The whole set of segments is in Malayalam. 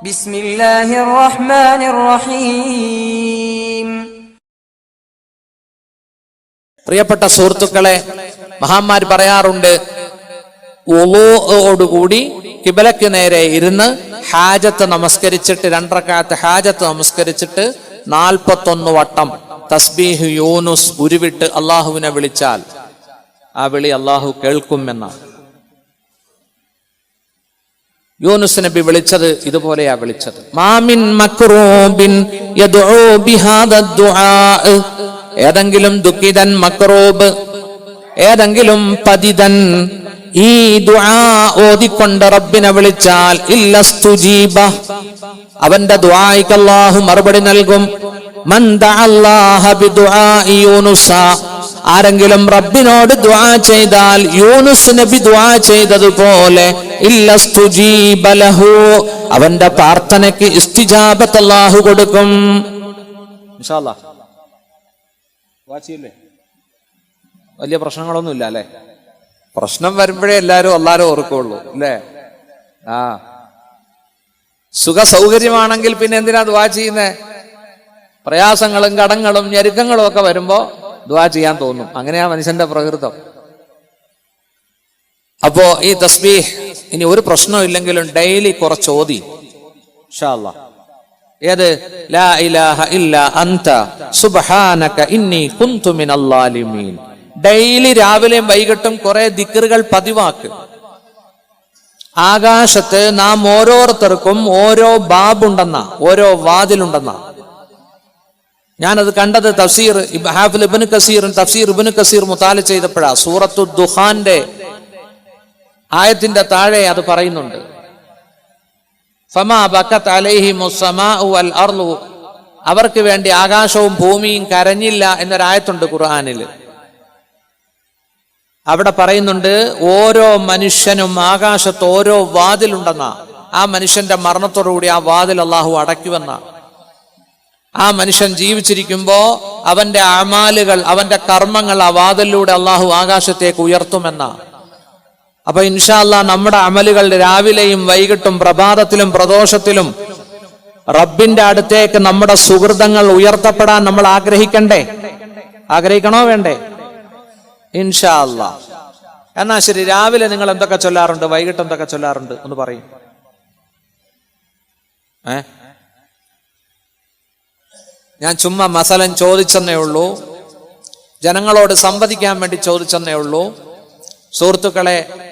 ബിസ്മില്ലാഹിർ റഹ്മാനിർ റഹീം പ്രിയപ്പെട്ട സുഹൃത്തുക്കളെ മഹാന്മാർ പറയാറുണ്ട് ഒലോയോടുകൂടി കിബലക്ക് നേരെ ഇരുന്ന് ഹാജത്ത് നമസ്കരിച്ചിട്ട് രണ്ടരക്കാലത്ത് ഹാജത്ത് നമസ്കരിച്ചിട്ട് നാൽപ്പത്തൊന്ന് വട്ടം തസ്ബീഹ് യൂനുസ് ഉരുവിട്ട് അള്ളാഹുവിനെ വിളിച്ചാൽ ആ വിളി അള്ളാഹു കേൾക്കും എന്നാണ്. യൂനുസ് നബി വിളിച്ചത് ഇതുപോലെയാ വിളിച്ചത്. മാമിൻ ദുആ. ഏതെങ്കിലും ദുഃഖിതൻ മക്റൂബ് ഏതെങ്കിലും പതിതൻ ഈ ദുആ ഓതിക്കൊണ്ട് റബ്ബിനെ വിളിച്ചാൽ ഇല്ലസ്തുജീബ അവന്റെ ദുആയ്ക്ക് അല്ലാഹു മറുപടി നൽകും. മൻ ദഅല്ലാഹ ബിദുആഇ യൂനുസ. ആരെങ്കിലും റബ്ബിനോട് ദുആ ചെയ്താൽ യൂനുസ് നബി ദുആ ചെയ്തതുപോലെ അവന്റെ പ്രാർത്ഥനയ്ക്ക് ഇസ്തിജാബത്ത് അല്ലാഹു കൊടുക്കും അല്ലാ. വലിയ പ്രശ്നങ്ങളൊന്നുമില്ല അല്ലെ? പ്രശ്നം വരുമ്പോഴേ എല്ലാരും എല്ലാരും ഓർക്കുള്ളൂ അല്ലേ? ആ. സുഖ സൗകര്യമാണെങ്കിൽ പിന്നെ എന്തിനാ ദുആ ചെയ്യുന്നേ? പ്രയാസങ്ങളും കടങ്ങളും ഞെരുക്കങ്ങളും ഒക്കെ വരുമ്പോ ദുആ ചെയ്യാൻ തോന്നും. അങ്ങനെയാ മനുഷ്യന്റെ പ്രകൃതം. അപ്പോ ഈ തസ്ബീഹ് ഇനി ഒരു പ്രശ്നം ഇല്ലെങ്കിലും ഡെയിലി കുറച്ച് ഓതി. ഏത്? ലാ ഇലാഹ ഇല്ല അന്ത സുബ്ഹാനക ഇന്നി കുന്തു മിനൽ ളാലിമീൻ ഡെയിലി രാവിലെയും വൈകിട്ടും കുറെ ദിക്കറുകൾ പതിവാക്ക്. ആകാശത്ത് നാം ഓരോരുത്തർക്കും ഓരോ ബാബുണ്ടെന്ന ഓരോ വാതിലുണ്ടെന്ന. ഞാനത് കണ്ടത് തഫ്സീർ ഹാഫിൽ ഇബിന് കസീറും തഫ്സീർ ഇബിന് കസീർ മുത്താല ചെയ്തപ്പോഴാ. സൂറത്തു ദുഹാന്റെ ആയത്തിന്റെ താഴെ അത് പറയുന്നുണ്ട്. ഫമാ ബക്കത്ത് അലൈഹി വൽ അർളു. അവർക്ക് വേണ്ടി ആകാശവും ഭൂമിയും കരഞ്ഞില്ല എന്നൊരായത്തുണ്ട് ഖുർആനിൽ അവിടെ പറയുന്നുണ്ട് ഓരോ മനുഷ്യനും ആകാശത്ത് ഓരോ വാതിലുണ്ടെന്ന. ആ മനുഷ്യന്റെ മരണത്തോടുകൂടി ആ വാതിൽ അള്ളാഹു അടയ്ക്കുമെന്ന. ആ മനുഷ്യൻ ജീവിച്ചിരിക്കുമ്പോ അവന്റെ അമാലുകൾ അവന്റെ കർമ്മങ്ങൾ ആ വാതിലിലൂടെ അള്ളാഹു ആകാശത്തേക്ക് ഉയർത്തുമെന്ന. അപ്പൊ ഇൻഷാല്ല നമ്മുടെ അമലുകൾ രാവിലെയും വൈകിട്ടും പ്രഭാതത്തിലും പ്രദോഷത്തിലും റബ്ബിന്റെ അടുത്തേക്ക് നമ്മുടെ സുഹൃതങ്ങൾ ഉയർത്തപ്പെടാൻ നമ്മൾ ആഗ്രഹിക്കണ്ടേ? ആഗ്രഹിക്കണോ വേണ്ടേ? ഇൻഷാല്ല. എന്നാ ശരി രാവിലെ നിങ്ങൾ എന്തൊക്കെ ചൊല്ലാറുണ്ട്? വൈകിട്ട് എന്തൊക്കെ ചൊല്ലാറുണ്ട്? ഒന്ന് പറയും. ഏ? ഞാൻ ചുമ്മാ മസലൻ ചോദിച്ചെന്നേ ഉള്ളൂ. ജനങ്ങളോട് സംവദിക്കാൻ വേണ്ടി ചോദിച്ചെന്നേ ഉള്ളൂ. സുഹൃത്തുക്കളെ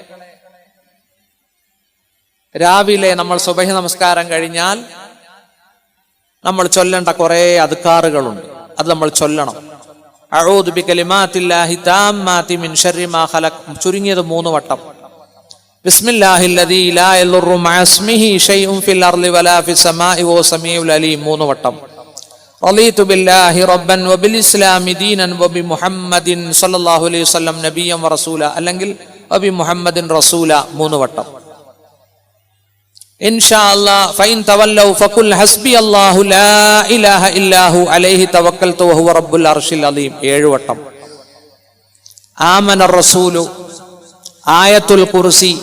രാവിലെ നമ്മൾ സുബഹി നമസ്കാരം കഴിഞ്ഞാൽ നമ്മൾ ചൊല്ലേണ്ട കുറെ അധികാറുകളുണ്ട് അത് നമ്മൾ ചൊല്ലണം. ചുരുങ്ങിയത് മൂന്ന് വട്ടം. മൂന്ന് വട്ടം. ബില്ലാഹി റബ്ബൻ ദീനൻ മുഹമ്മദിൻ അലൈഹി വസല്ലം അല്ലെങ്കിൽ മുഹമ്മദിൻ റസൂല. മൂന്ന് വട്ടം. ഏഴ് വട്ടം. ആമന റസൂലു ആയത്തുൽ കുർസി.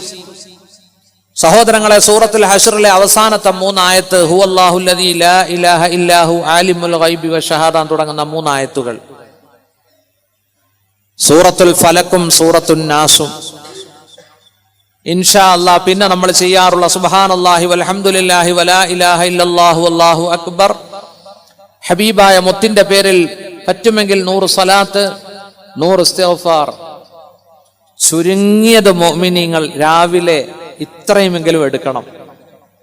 സഹോദരങ്ങളെ സൂറത്തുൽ ഹഷറിലെ അവസാനത്തെ മൂന്നായത്ത് ഹു അല്ലാഹു ലാ ഇലാഹ ഇല്ലാഹു ആലിമുൽ ഗൈബി വഷഹാദാൻ തുടങ്ങുന്ന മൂന്നായത്തുകൾ. സൂറത്തുൽ ഫലക്കും സൂറത്തുൽ നാസും. ഇൻഷാ അല്ലാ പിന്നെ നമ്മൾ ചെയ്യാറുള്ള സുബഹാൻ അള്ളാഹി വലഹമുല്ലാഹി വലാ ഇലാഹ ഇല്ലല്ലാഹു അല്ലാഹു അക്ബർ. ഹബീബായ മുത്തിന്റെ പേരിൽ പറ്റുമെങ്കിൽ നൂറ് സലാത്ത് നൂറ് ഇസ്തിഗ്ഫാർ. ചുരുങ്ങിയത് മോമിനിങ്ങൾ രാവിലെ ഇത്രയുമെങ്കിലും എടുക്കണം.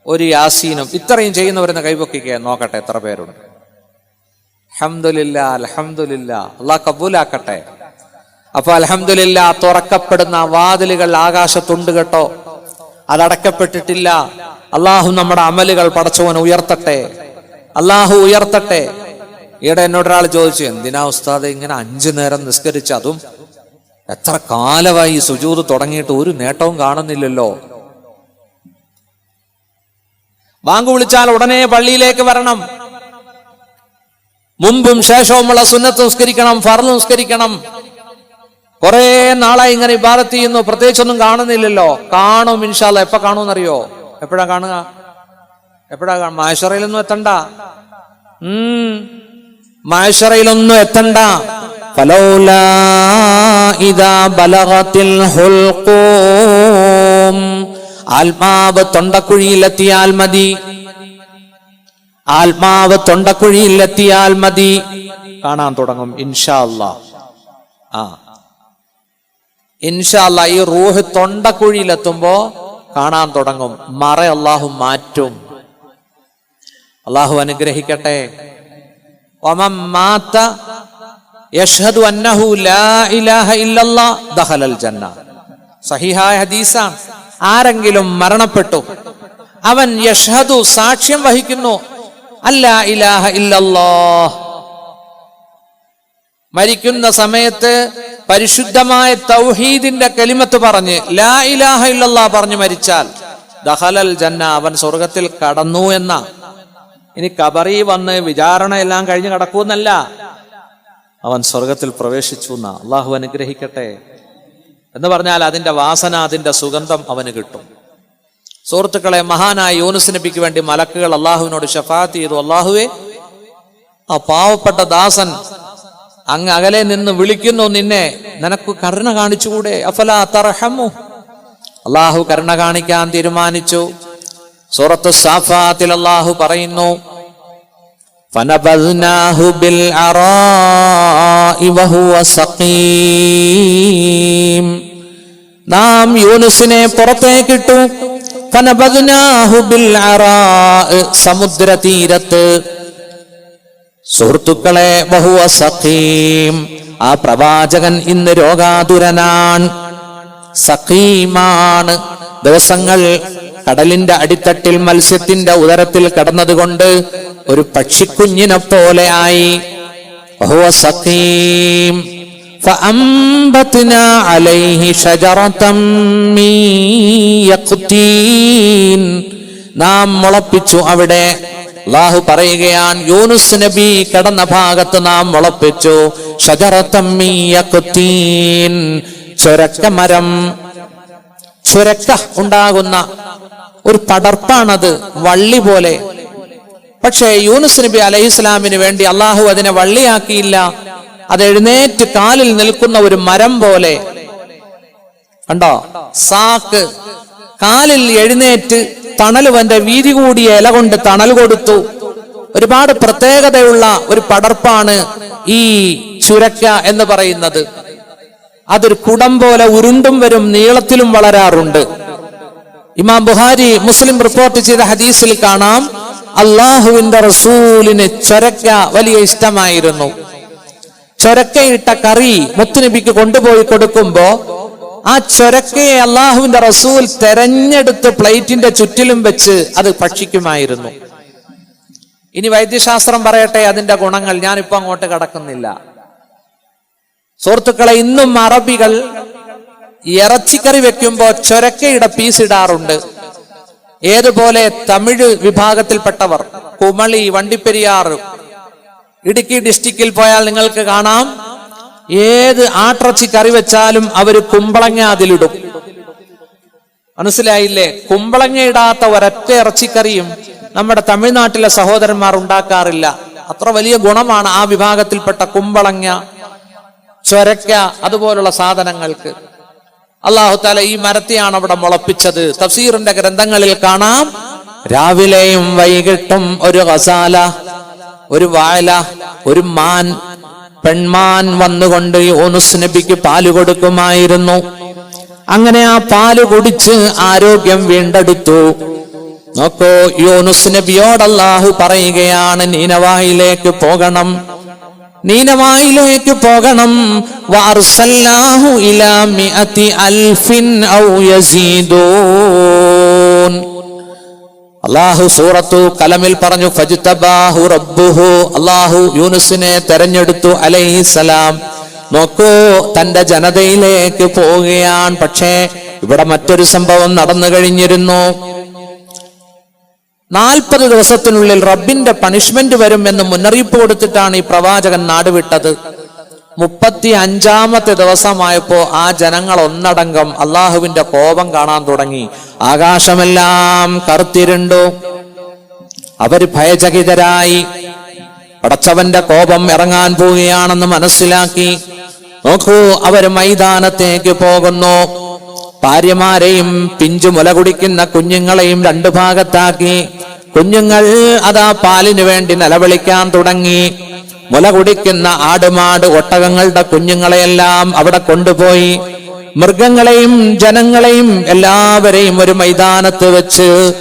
ഒരു യാസീനും ഇത്രയും ചെയ്യുന്നവരെന്ന് കൈപൊക്കിക്കുക നോക്കട്ടെ എത്ര പേരുണ്ട്. അലഹമുല്ല അള്ളാഹ് കബൂലാക്കട്ടെ. അപ്പൊ അലഹമില്ല തുറക്കപ്പെടുന്ന വാതിലുകൾ ആകാശത്തുണ്ട് കേട്ടോ. അതടക്കപ്പെട്ടിട്ടില്ല. അള്ളാഹു നമ്മുടെ അമലുകൾ പടച്ചവൻ ഉയർത്തട്ടെ. അള്ളാഹു ഉയർത്തട്ടെ. ഈടെ എന്നോട് ഒരാൾ ചോദിച്ചു എന്തിനാ ഉസ്താദ് ഇങ്ങനെ അഞ്ചു നേരം നിസ്കരിച്ചതും എത്ര കാലമായി സുജൂത് തുടങ്ങിയിട്ട് ഒരു നേട്ടവും കാണുന്നില്ലല്ലോ? ബാങ്ക് വിളിച്ചാൽ ഉടനെ പള്ളിയിലേക്ക് വരണം. മുമ്പും ശേഷവുമുള്ള സുന്നത്ത് നിസ്കരിക്കണം ഫർ നിസ്കരിക്കണം. കുറെ നാളായി ഇങ്ങനെ ഇബാദത്ത് ചെയ്യുന്നു. പ്രത്യേകിച്ചൊന്നും കാണുന്നില്ലല്ലോ. കാണും ഇൻഷാല്ല എപ്പോ കാണുമെന്നറിയോ? എപ്പോഴാ കാണുക? എപ്പോഴാ കാണും മാഷറയിലൊന്നും എത്തണ്ട. ഉം. മാഷറയിലൊന്നും എത്തണ്ട. ആത്മാവ് തൊണ്ടക്കുഴിയിലെത്തിയാൽ മതി. ആത്മാവ് തൊണ്ടക്കുഴിയിലെത്തിയാൽ മതി. കാണാൻ തുടങ്ങും ഇൻഷാ അല്ലാ. ആ. ഇൻഷാ അല്ലാ ഈ റൂഹ് തൊണ്ടക്കുഴിയിലെത്തുമ്പോ കാണാൻ തുടങ്ങും. മറ അള്ളാഹു മാറ്റും. അള്ളാഹു അനുഗ്രഹിക്കട്ടെ. മാത്ത യഷ്ഹദു അന്നഹു ലാ ഇലാഹ ഇല്ലല്ലാ ദഖലൽ ജന്ന. സഹിഹായ ഹദീസാണ്. ആരെങ്കിലും മരണപ്പെട്ടു. അവൻ യഷ്ഹദു സാക്ഷ്യം വഹിക്കുന്നു. അല്ല ഇലാഹ ഇല്ലല്ലാ. മരിക്കുന്ന സമയത്ത് പരിശുദ്ധമായ തൗഹീദിന്റെ കലിമത്ത് പറഞ്ഞ് ലാ ഇലാഹ ഇല്ലല്ലാ പറഞ്ഞു മരിച്ചാൽ ദഹലൽ ജന്ന അവൻ സ്വർഗത്തിൽ കടന്നു എന്ന. ഇനി കബറി വന്ന് വിചാരണ എല്ലാം കഴിഞ്ഞ് കടക്കൂന്നല്ല അവൻ സ്വർഗത്തിൽ പ്രവേശിച്ചു എന്ന. അള്ളാഹു അനുഗ്രഹിക്കട്ടെ. എന്ന് പറഞ്ഞാൽ അതിന്റെ വാസന അതിന്റെ സുഗന്ധം അവന് കിട്ടും. സുഹൃത്തുക്കളെ മഹാനായ യൂനുസ് നബിക്ക് വേണ്ടി മലക്കുകൾ അള്ളാഹുവിനോട് ഷഫാത്ത് ചെയ്തു. അള്ളാഹുവെ ആ പാവപ്പെട്ട ദാസൻ അങ്ങ് അകലെ നിന്ന് വിളിക്കുന്നു നിന്നെ നിനക്ക് കരുണ കാണിച്ചുകൂടെ അഫലാ തർഹമു അള്ളാഹു കരുണ കാണിക്കാൻ തീരുമാനിച്ചു സൂറത്ത് സാഫാത്തിൽ അള്ളാഹു പറയുന്നു فنبذناه بالعراء وهو سقيم നാം യൂനുസിനെ പുറത്തേക്കിട്ടു ഫനബദ്നാഹു ബിൽ അറാഅ് സമുദ്ര തീരത്ത് സുഹൃത്തുക്കളെ ബഹുവ സഖീം ആ പ്രവാചകൻ ഇന്ന് രോഗാതുരനാണ് സഖീമാണ് ദിവസങ്ങൾ കടലിന്റെ അടിത്തട്ടിൽ മത്സ്യത്തിന്റെ ഉദരത്തിൽ കടന്നതുകൊണ്ട് ഒരു പക്ഷിക്കുഞ്ഞിനെ പോലെ ആയി ബഹുവ സഖീം فأنبتنا عليه شجرة من يقطين നാം മുളപ്പിച്ചു അവിടെ അള്ളാഹു പറയുകയാണ് യൂനുസ് നബി കടന്ന ഭാഗത്ത് നാം മുളപ്പിച്ചു ഷജറത്തമ്മീയക്കുത്തീൻ ചുരക്ക മരം ചുരക്ക ഉണ്ടാകുന്ന ഒരു പടർപ്പാണത് വള്ളി പോലെ. പക്ഷേ യൂനുസ് നബി അലൈഹി ഇസ്ലാമിന് വേണ്ടി അള്ളാഹു അതിനെ വള്ളിയാക്കിയില്ല. അത് എഴുന്നേറ്റ് കാലിൽ നിൽക്കുന്ന ഒരു മരം പോലെ. കണ്ടോ? സാക്ക് കാലിൽ എഴുന്നേറ്റ് തണലുവന്റെ വീതി കൂടിയ ഇല കൊണ്ട് തണൽ കൊടുത്തു. ഒരുപാട് പ്രത്യേകതയുള്ള ഒരു പടർപ്പാണ് ഈ ചുരക്ക എന്ന് പറയുന്നത്. അതൊരു കുടം പോലെ ഉരുണ്ടും വരും നീളത്തിലും വളരാറുണ്ട്. ഇമാം ബുഹാരി മുസ്ലിം റിപ്പോർട്ട് ചെയ്ത ഹദീസിൽ കാണാം അള്ളാഹുവിന്റെ റസൂലിന് ചൊരക്ക വലിയ ഇഷ്ടമായിരുന്നു. ചൊരക്കയിട്ട കറി മുത്തുനബിക്ക് കൊണ്ടുപോയി കൊടുക്കുമ്പോ ആ ചൊരക്കയെ അള്ളാഹുവിന്റെ റസൂൽ തെരഞ്ഞെടുത്ത് പ്ലേറ്റിന്റെ ചുറ്റിലും വെച്ച് അത് ഭക്ഷിക്കുമായിരുന്നു. ഇനി വൈദ്യശാസ്ത്രം പറയട്ടെ അതിന്റെ ഗുണങ്ങൾ. ഞാനിപ്പോ അങ്ങോട്ട് കടക്കുന്നില്ല. സുഹൃത്തുക്കളെ ഇന്നും അറബികൾ ഇറച്ചിക്കറി വെക്കുമ്പോ ചൊരക്കയുടെ പീസ് ഇടാറുണ്ട്. ഏതുപോലെ തമിഴ് വിഭാഗത്തിൽപ്പെട്ടവർ കുമളി വണ്ടിപ്പെരിയാർ ഇടുക്കി ഡിസ്ട്രിക്റ്റിൽ പോയാൽ നിങ്ങൾക്ക് കാണാം. ഏത് ആട്ടിറച്ചി കറി വെച്ചാലും അവർ കുമ്പളങ്ങ അതിലിടും മനസ്സിലായില്ലേ? കുമ്പളങ്ങ ഇടാത്ത ഒരൊറ്റ ഇറച്ചിക്കറിയും നമ്മുടെ തമിഴ്നാട്ടിലെ സഹോദരന്മാർ ഉണ്ടാക്കാറില്ല. അത്ര വലിയ ഗുണമാണ് ആ വിഭാഗത്തിൽപ്പെട്ട കുമ്പളങ്ങ ചൊരക്ക അതുപോലുള്ള സാധനങ്ങൾക്ക്. അള്ളാഹു താല ഈ മരത്തെയാണ് അവിടെ മുളപ്പിച്ചത്. തഫ്സീറിന്റെ ഗ്രന്ഥങ്ങളിൽ കാണാം രാവിലെയും വൈകിട്ടും ഒരു ഗസാല ഒരു വായല ഒരു മാൻ പെൺമാൻ വന്നുകൊണ്ട് യൂനുസ് നബിക്ക് പാൽ കൊടുക്കുമായിരുന്നു. അങ്ങനെ ആ പാൽ കുടിച്ച് ആരോഗ്യം വീണ്ടെടുത്തു. നോക്കോ യൂനുസ് നബിയോട് അല്ലാഹു പറയുകയാണ് നീനവായിലേക്ക് പോകണം. നീനവായിലേക്ക് പോകണം. വാർസല്ലാഹു ഇലാ മിഅതി അൽഫിൻ ഔ യസീദൂൻ. അള്ളാഹു സൂറത്തു കലമിൽ പറഞ്ഞു ഫജ്തബാഹു റബ്ബുഹു അള്ളാഹു യൂനുസിനെ തെരഞ്ഞെടുത്തു അലൈഹിസലാം നോക്കൂ തന്റെ ജനതയിലേക്ക് പോവുകയാണ്. പക്ഷേ ഇവിടെ മറ്റൊരു സംഭവം നടന്നു കഴിഞ്ഞിരുന്നു. നാൽപ്പത് ദിവസത്തിനുള്ളിൽ റബ്ബിന്റെ പണിഷ്മെന്റ് വരും എന്ന് മുന്നറിയിപ്പ് കൊടുത്തിട്ടാണ് ഈ പ്രവാചകൻ നാടുവിട്ടത് മുപ്പത്തി അഞ്ചാമത്തെ ദിവസമായപ്പോ ആ ജനങ്ങൾ ഒന്നടങ്കം അള്ളാഹുവിന്റെ കോപം കാണാൻ തുടങ്ങി. ആകാശമെല്ലാം കറുത്തിരുണ്ടു. അവർ ഭയചകിതരായി. പടച്ചവന്റെ കോപം ഇറങ്ങാൻ പോവുകയാണെന്ന് മനസ്സിലാക്കി. നോക്കൂ അവർ മൈതാനത്തേക്ക് പോകുന്നു. ഭാര്യമാരെയും പിഞ്ചു മുല കുടിക്കുന്ന കുഞ്ഞുങ്ങളെയും രണ്ടു ഭാഗത്താക്കി. കുഞ്ഞുങ്ങൾ അതാ പാലിനു വേണ്ടി നിലവിളിക്കാൻ തുടങ്ങി. മുല കുടിക്കുന്ന ആടുമാട് ഒട്ടകങ്ങളുടെ കുഞ്ഞുങ്ങളെയെല്ലാം അവിടെ കൊണ്ടുപോയി. മൃഗങ്ങളെയും ജനങ്ങളെയും എല്ലാവരെയും ഒരു മൈതാനത്ത് വെച്ച്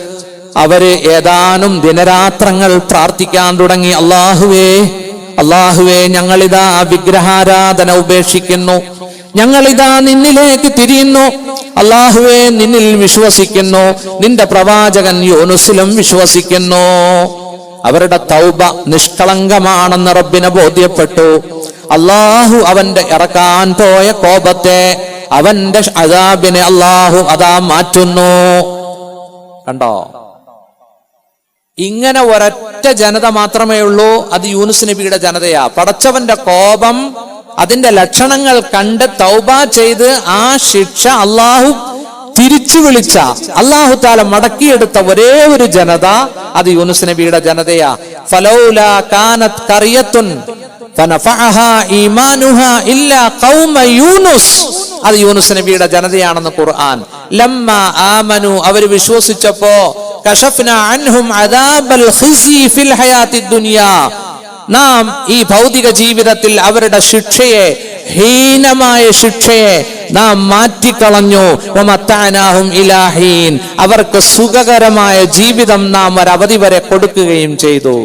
അവർ ഏതാനും ദിനരാത്രങ്ങൾ പ്രാർത്ഥിക്കാൻ തുടങ്ങി. അള്ളാഹുവേ അള്ളാഹുവേ ഞങ്ങളിതാ വിഗ്രഹാരാധന ഉപേക്ഷിക്കുന്നു. ഞങ്ങളിതാ നിന്നിലേക്ക് തിരിയുന്നു. അള്ളാഹുവേ നിന്നിൽ വിശ്വസിക്കുന്നു. നിന്റെ പ്രവാചകൻ യോനുസിലും വിശ്വസിക്കുന്നു. അവരുടെ തൗബ നിഷ്കളങ്കമാണെന്ന് റബ്ബിനെ ബോധ്യപ്പെട്ടു. അള്ളാഹു അവന്റെ ഇറക്കാൻ പോയ കോപത്തെ അവന്റെ അതാബിനെ അള്ളാഹു അതാ മാറ്റുന്നു. കണ്ടോ? ഇങ്ങനെ ഒരൊറ്റ ജനത മാത്രമേ ഉള്ളൂ അത് യൂനുസ് നബിയുടെ ജനതയാ. പടച്ചവന്റെ കോപം അതിന്റെ ലക്ഷണങ്ങൾ കണ്ട് തൗബ ചെയ്ത് ആ ശിക്ഷ അള്ളാഹു തിരിച്ചു വിളിച്ച അള്ളാഹു താല മടക്കിയെടുത്ത ഒരേ ഒരു ജനത അത് യൂനുസ് നബിയുടെ ജനതയാ. ഫലൗല കാനത് കറിയത്തുൻ അത് യൂനുസ് നബിയുടെ ജനതയാണെന്ന് ഖുർആൻ. ലമ്മ ആമനു അവർ വിശ്വസിച്ചപ്പോ കശഫ്ന അൻഹും അദാബൽ ഖിസി ഫിൽ ഹയാത്തി ദുനിയാ. നാം ഈ ഭൗതിക ജീവിതത്തിൽ അവരുടെ ശിക്ഷയെ ഹീനമായ ശിക്ഷയെ നാം മാറ്റിക്കളഞ്ഞു. ഇലാഹീൻ. അവർക്ക് സുഖകരമായ ജീവിതം നാം ഒരവധി വരെ കൊടുക്കുകയും ചെയ്തു.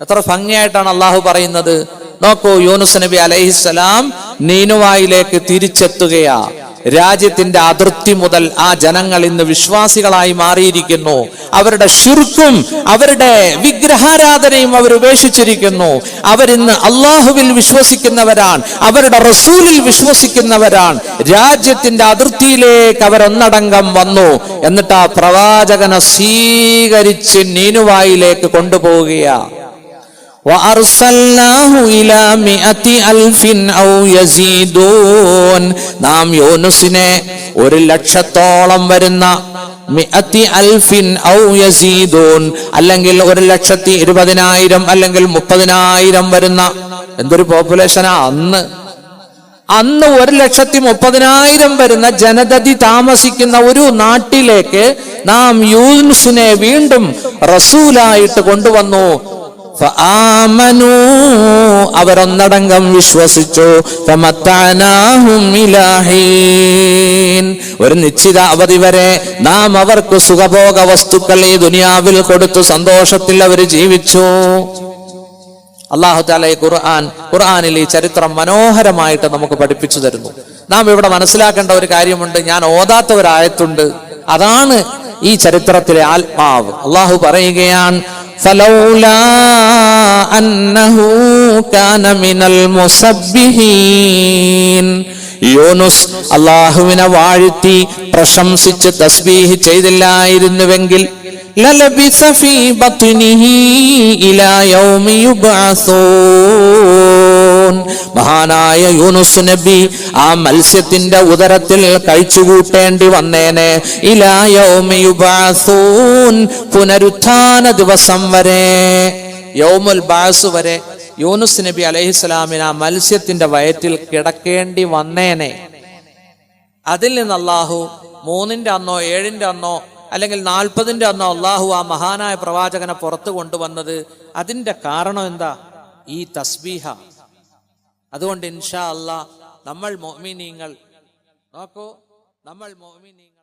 എത്ര ഭംഗിയായിട്ടാണ് അള്ളാഹു പറയുന്നത്. നോക്കൂ യൂനുസ് നബി അലൈഹിസ്സലാം നീനുവായിലേക്ക് തിരിച്ചെത്തുകയാ. രാജ്യത്തിന്റെ അതിർത്തി മുതൽ ആ ജനങ്ങൾ ഇന്ന് വിശ്വാസികളായി മാറിയിരിക്കുന്നു. അവരുടെ ശുർക്കും അവരുടെ വിഗ്രഹാരാധനയും അവർ ഉപേക്ഷിച്ചിരിക്കുന്നു. അവരിന്ന് അള്ളാഹുവിൽ വിശ്വസിക്കുന്നവരാണ് അവരുടെ റസൂലിൽ വിശ്വസിക്കുന്നവരാണ്. രാജ്യത്തിന്റെ അതിർത്തിയിലേക്ക് അവരൊന്നടങ്കം വന്നു. എന്നിട്ട് ആ പ്രവാചകനെ സ്വീകരിച്ച് നീനുവായിലേക്ക് കൊണ്ടുപോവുകയാണ് നാം യോനുസിനെ ഒരു ലക്ഷത്തോളം വരുന്ന അല്ലെങ്കിൽ ഒരു ലക്ഷത്തി ഇരുപതിനായിരം അല്ലെങ്കിൽ മുപ്പതിനായിരം വരുന്ന എന്തൊരു പോപ്പുലേഷനാ അന്ന്. അന്ന് ഒരു ലക്ഷത്തി മുപ്പതിനായിരം വരുന്ന ജനതതി താമസിക്കുന്ന ഒരു നാട്ടിലേക്ക് നാം യൂനുസിനെ വീണ്ടും റസൂലായിട്ട് കൊണ്ടുവന്നു. അവരൊന്നടങ്കം വിശ്വസിച്ചു. ഒരു നിശ്ചിത അവധി വരെ നാം അവർക്ക് സുഖഭോഗ വസ്തുക്കൾ ഈ ദുനിയാവിൽ കൊടുത്തു സന്തോഷത്തിൽ അവർ ജീവിച്ചു. അള്ളാഹു താല ഈ ഖുർആൻ ഖുർആനിൽ ഈ ചരിത്രം മനോഹരമായിട്ട് നമുക്ക് പഠിപ്പിച്ചു തരുന്നു. നാം ഇവിടെ മനസ്സിലാക്കേണ്ട ഒരു കാര്യമുണ്ട് ഞാൻ ഓതാത്ത ഒരായത്തുണ്ട്. അതാണ് ഈ ചരിത്രത്തിലെ ആത്മാവ്. അള്ളാഹു പറയുകയാണ് فلولا أنه كان من المسبحين യൂനുസ് അള്ളാഹുവിനെ വാഴ്ത്തി പ്രശംസിച്ച് തസ്ബീഹ് ചെയ്തില്ലായിരുന്നുവെങ്കിൽ ലലബിസ ഫീ ബത്നിഹി ഇലാ യൗമി യുബ്അസൂൻ മഹാനായ യൂനുസ് നബി ആ മത്സ്യത്തിന്റെ ഉദരത്തിൽ കഴിച്ചുകൂട്ടേണ്ടി വന്നേനെ. പുനരുത്ഥാന ദിവസം വരെ. യൗമുൽ ബാസ് വരെ യൂനുസ് നബി അലഹിസ്ലാമിന് ആ മത്സ്യത്തിന്റെ വയറ്റിൽ കിടക്കേണ്ടി വന്നേനെ. അതിൽ നിന്ന് അള്ളാഹു മൂന്നിന്റെ അന്നോ ഏഴിന്റെ അന്നോ അല്ലെങ്കിൽ നാൽപ്പതിന്റെ അന്നോ അള്ളാഹു ആ മഹാനായ പ്രവാചകനെ പുറത്തു കൊണ്ടുവന്നത് അതിന്റെ കാരണം എന്താ? ഈ തസ്ബീഹ. അതുകൊണ്ട് ഇൻഷാ അല്ലാ നമ്മൾ മോമിനീങ്ങൾ. നോക്കൂ നമ്മൾ മോമിനീങ്ങൾ.